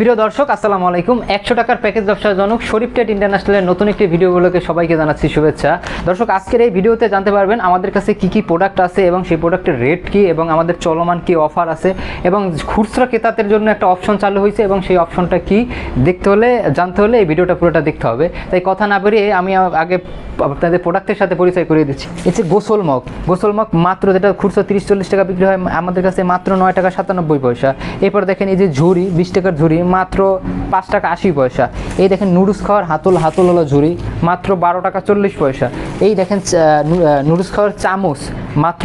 প্রিয় দর্শক, আসসালামু আলাইকুম। একশো টাকার প্যাকেজ ব্যবসার জনক শরীফ টেট ইন্টারন্যাশনালের নতুন একটি ভিডিওগুলোকে সবাইকে জানাচ্ছি শুভেচ্ছা। দর্শক, আজকের এই ভিডিওতে জানতে পারবেন আমাদের কাছে কি কি প্রোডাক্ট আছে এবং সেই প্রোডাক্টের রেট কি এবং আমাদের চলমান কি অফার আছে এবং খুচরা ক্রেতাদের জন্য একটা অপশন চালু হয়েছে এবং সেই অপশনটা কি দেখতে হলে, জানতে হলে এই ভিডিওটা পুরোটা দেখতে হবে। তাই কথা না বেরিয়ে আমি আগে আপনাদের প্রোডাক্টের সাথে পরিচয় করিয়ে দিচ্ছি। এটি গোসল মগ। গোসল মগ মাত্র যেটা খুচরো তিরিশ চল্লিশ টাকা বিক্রি হয়, আমাদের কাছে মাত্র নয় টাকা সাতানব্বই পয়সা। এরপর দেখেন এই যে ঝুড়ি, বিশ টাকার ঝুড়ি মাত্র পাঁচ টাকা আশি পয়সা। এই দেখেন নুডলস খাওয়ার হাতল হাতল হলো ঝুড়ি, মাত্র বারো টাকা চল্লিশ পয়সা। এই দেখেন নুডলস খাওয়ার চামচ, মাত্র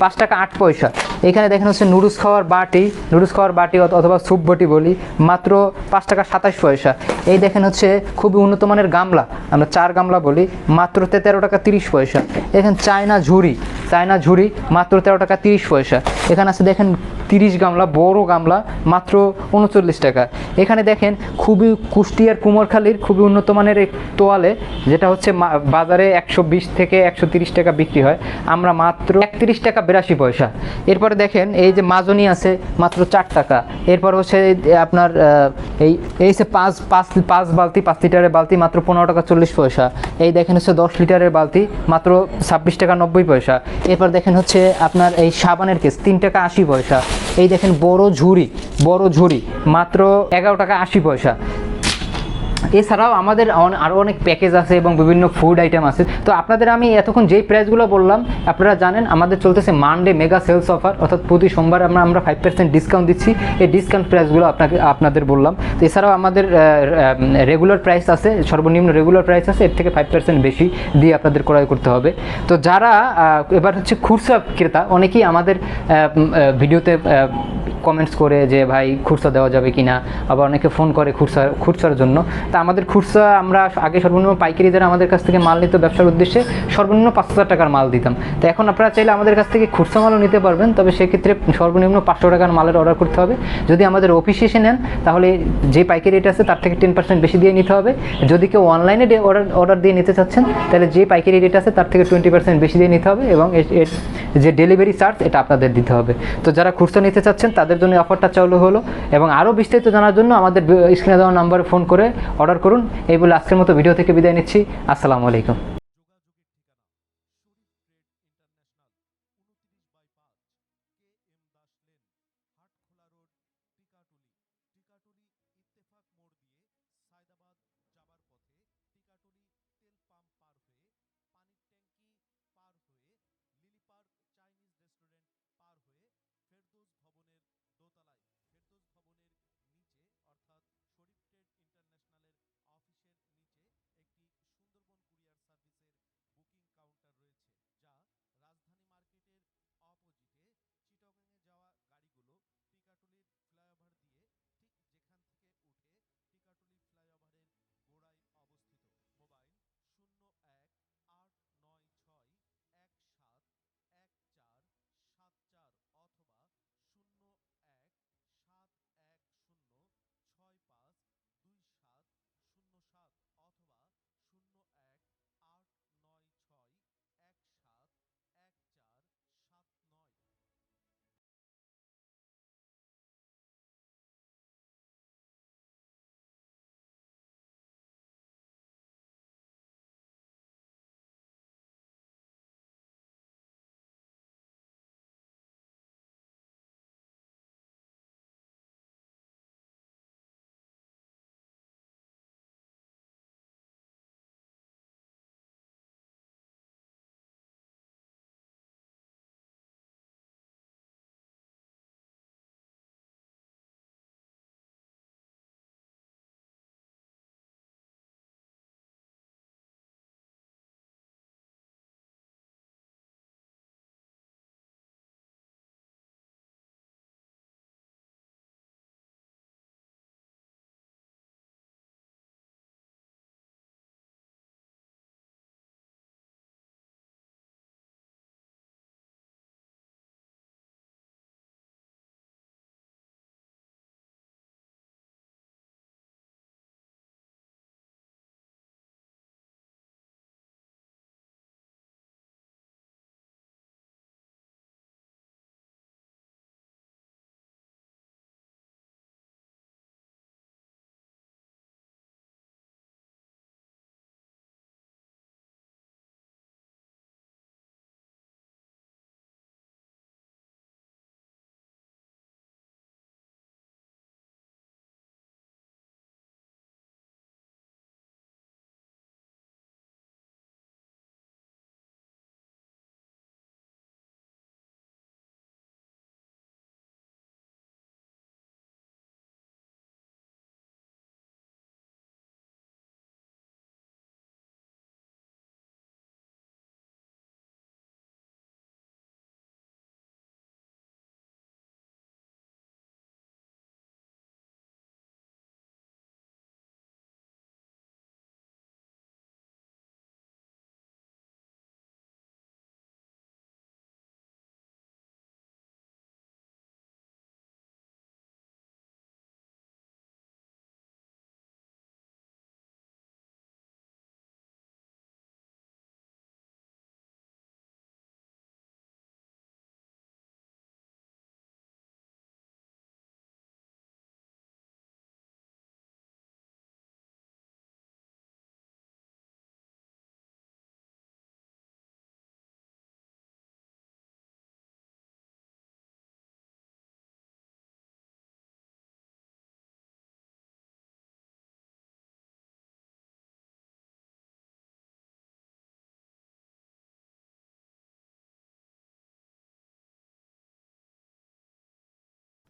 পাঁচ টাকা আট পয়সা। এখানে দেখেন হচ্ছে নুডলস খাওয়ার বাটি, নুডলস খাওয়ার বাটি অথবা স্যুপ বটি বলি, মাত্র পাঁচ টাকা সাতাশ পয়সা। এই দেখেন হচ্ছে খুবই উন্নত মানের গামলা, আমরা চার গামলা বলি, মাত্র তেরো টাকা তিরিশ পয়সা। এখানে চায়না ঝুড়ি চায়না ঝুড়ি, মাত্র তেরো টাকা তিরিশ পয়সা। এখানে আছে দেখেন তিরিশ গামলা, বড় গামলা, মাত্র উনচল্লিশ টাকা। এখানে দেখেন খুবই কুষ্টিয়ার কুমোরখালীর খুবই উন্নত মানের তোয়ালে, যেটা হচ্ছে বাজারে একশো বিশ থেকে একশো তিরিশ টাকা বিক্রি হয়। আমরা মাত্র একত্রিশ টাকা বিরাশি পয়সা। এরপরে দেখেন এই যে মাজনি আছে, মাত্র চার টাকা। এরপর হচ্ছে আপনার এই এই যে পাঁচ পাঁচ পাঁচ বালতি, পাঁচ লিটারের বালতি, মাত্র পনেরো টাকা চল্লিশ পয়সা। এই দেখেন হচ্ছে দশ লিটারের বালতি, মাত্র ছাব্বিশ টাকা নব্বই পয়সা। এরপর দেখেন হচ্ছে আপনার এই সাবানের কেস তিন টাকা আশি পয়সা। এই দেখেন বড় ঝুড়ি বড় ঝুড়ি, মাত্র এগারো টাকা আশি পয়সা। এছাড়াও আমাদের আরও অনেক প্যাকেজ আছে এবং বিভিন্ন ফুড আইটেম আছে। তো আপনাদের আমি এতক্ষণ যেই প্রাইসগুলো বললাম, আপনারা জানেন আমাদের চলতেছে মানডে মেগা সেলস অফার অর্থাৎ প্রতি সোমবার আমরা আমরা ফাইভ পার্সেন্ট ডিসকাউন্ট দিচ্ছি। এই ডিসকাউন্ট প্রাইসগুলো আপনাকে, আপনাদের বললাম। তো এছাড়াও আমাদের রেগুলার প্রাইস আছে, সর্বনিম্ন রেগুলার প্রাইস আছে, এর থেকে ফাইভ পার্সেন্ট বেশি দিয়ে আপনাদের ক্রয় করতে হবে। তো যারা এবার হচ্ছে খুচরা ক্রেতা, অনেকেই আমাদের ভিডিওতে কমেন্টস করে যে, ভাই, খুরসা দেওয়া যাবে কি না আবার অনেকে ফোন করে খুরসা, খুরসার জন্য। তা আমাদের খুচরা আমরা আগে সর্বনিম্ন পাইকারি যারা আমাদের কাছ থেকে মাল নিত ব্যবসার উদ্দেশ্যে সর্বনিম্ন পাঁচ হাজার টাকার মাল দিতাম। তো এখন আপনারা চাইলে আমাদের কাছ থেকে খুরসা মালও নিতে পারবেন, তবে সেক্ষেত্রে সর্বনিম্ন পাঁচশো টাকার মালের অর্ডার করতে হবে। যদি আমাদের অফিসে এসে নেন, তাহলে যে পাইকারি রেট আছে তার থেকে টেন পার্সেন্ট বেশি দিয়ে নিতে হবে। যদি কেউ অনলাইনে অর্ডার অর্ডার দিয়ে নিতে চাচ্ছেন, তাহলে যে পাইকারি রেট আছে তার থেকে টোয়েন্টি পার্সেন্ট বেশি দিয়ে নিতে হবে এবং যে ডেলিভারি চার্জ এটা আপনাদের দিতে হবে। তো যারা খুচরা নিতে চাচ্ছেন তাদের জন্য অফারটা চালু হলো এবং আরও বিস্তারিত জানার জন্য আমাদের স্ক্রিনে দেওয়া নাম্বারে ফোন করে অর্ডার করুন। এই বলে আজকের মতো ভিডিও থেকে বিদায় নিচ্ছি। আসসালামু আলাইকুম।